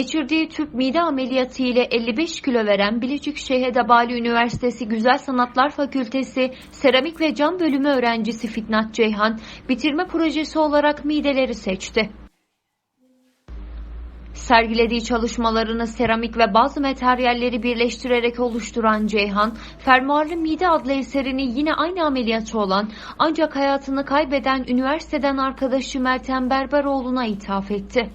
Geçirdiği tüp mide ameliyatı ile 55 kilo veren Bilecik Şehedabali Üniversitesi Güzel Sanatlar Fakültesi Seramik ve Cam Bölümü öğrencisi Fitnat Ceyhan, bitirme projesi olarak mideleri seçti. Sergilediği çalışmalarını seramik ve bazı materyalleri birleştirerek oluşturan Ceyhan, Fermuarlı Mide adlı eserini yine aynı ameliyatı olan ancak hayatını kaybeden üniversiteden arkadaşı Meltem Berberoğlu'na ithaf etti.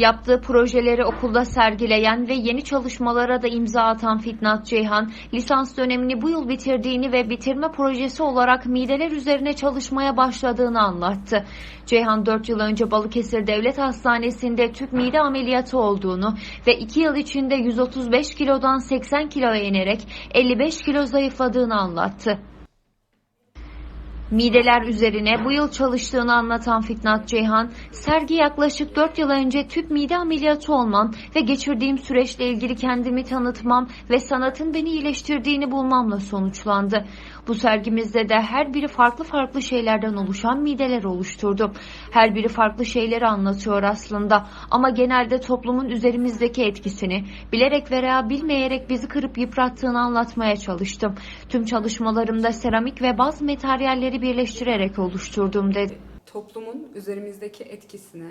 Yaptığı projeleri okulda sergileyen ve yeni çalışmalara da imza atan Fitnat Ceyhan, lisans dönemini bu yıl bitirdiğini ve bitirme projesi olarak mideler üzerine çalışmaya başladığını anlattı. Ceyhan 4 yıl önce Balıkesir Devlet Hastanesi'nde tüp mide ameliyatı olduğunu ve 2 yıl içinde 135 kilodan 80 kiloya inerek 55 kilo zayıfladığını anlattı. Mideler üzerine bu yıl çalıştığını anlatan Fitnat Ceyhan, sergi yaklaşık 4 yıl önce tüp mide ameliyatı olmam ve geçirdiğim süreçle ilgili kendimi tanıtmam ve sanatın beni iyileştirdiğini bulmamla sonuçlandı. Bu sergimizde de her biri farklı farklı şeylerden oluşan mideler oluşturdum. Her biri farklı şeyleri anlatıyor aslında ama genelde toplumun üzerimizdeki etkisini, bilerek veya bilmeyerek bizi kırıp yıprattığını anlatmaya çalıştım. Tüm çalışmalarımda seramik ve bazı materyalleri birleştirerek oluşturdum dedi. toplumun üzerimizdeki etkisini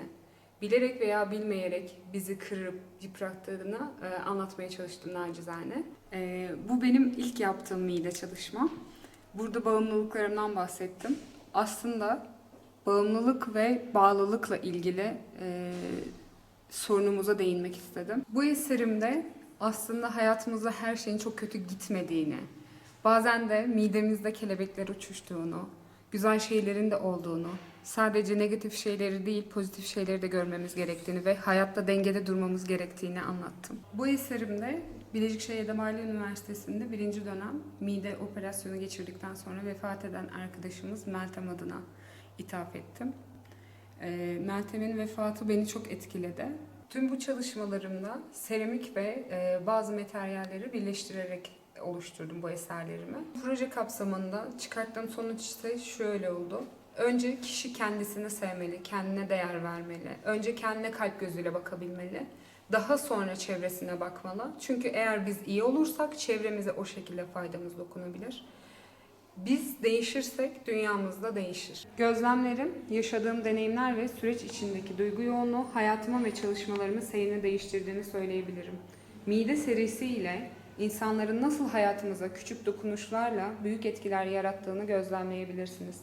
bilerek veya bilmeyerek bizi kırıp yıprattığını e, anlatmaya çalıştım nacizane. E, bu benim ilk yaptığım mide çalışma. Burada bağımlılıklarımdan bahsettim. Aslında bağımlılık ve bağlılıkla ilgili e, sorunumuza değinmek istedim. Bu eserimde aslında hayatımızda her şeyin çok kötü gitmediğini, bazen de midemizde kelebekler uçuştuğunu, güzel şeylerin de olduğunu, sadece negatif şeyleri değil pozitif şeyleri de görmemiz gerektiğini ve hayatta dengede durmamız gerektiğini anlattım. Bu eserimde Bilecik Şehir Edebali Üniversitesi'nde birinci dönem mide operasyonu geçirdikten sonra vefat eden arkadaşımız Meltem adına ithaf ettim. E, Meltem'in vefatı beni çok etkiledi. Tüm bu çalışmalarımda seramik ve e, bazı materyalleri birleştirerek oluşturdum bu eserlerimi. Proje kapsamında çıkarttığım sonuç ise şöyle oldu. Önce kişi kendisini sevmeli, kendine değer vermeli. Önce kendine kalp gözüyle bakabilmeli. Daha sonra çevresine bakmalı. Çünkü eğer biz iyi olursak çevremize o şekilde faydamız dokunabilir. Biz değişirsek dünyamız da değişir. Gözlemlerim, yaşadığım deneyimler ve süreç içindeki duygu yoğunluğu hayatıma ve çalışmalarımı seyrini değiştirdiğini söyleyebilirim. Mide serisi ile insanların nasıl hayatımıza küçük dokunuşlarla büyük etkiler yarattığını gözlemleyebilirsiniz.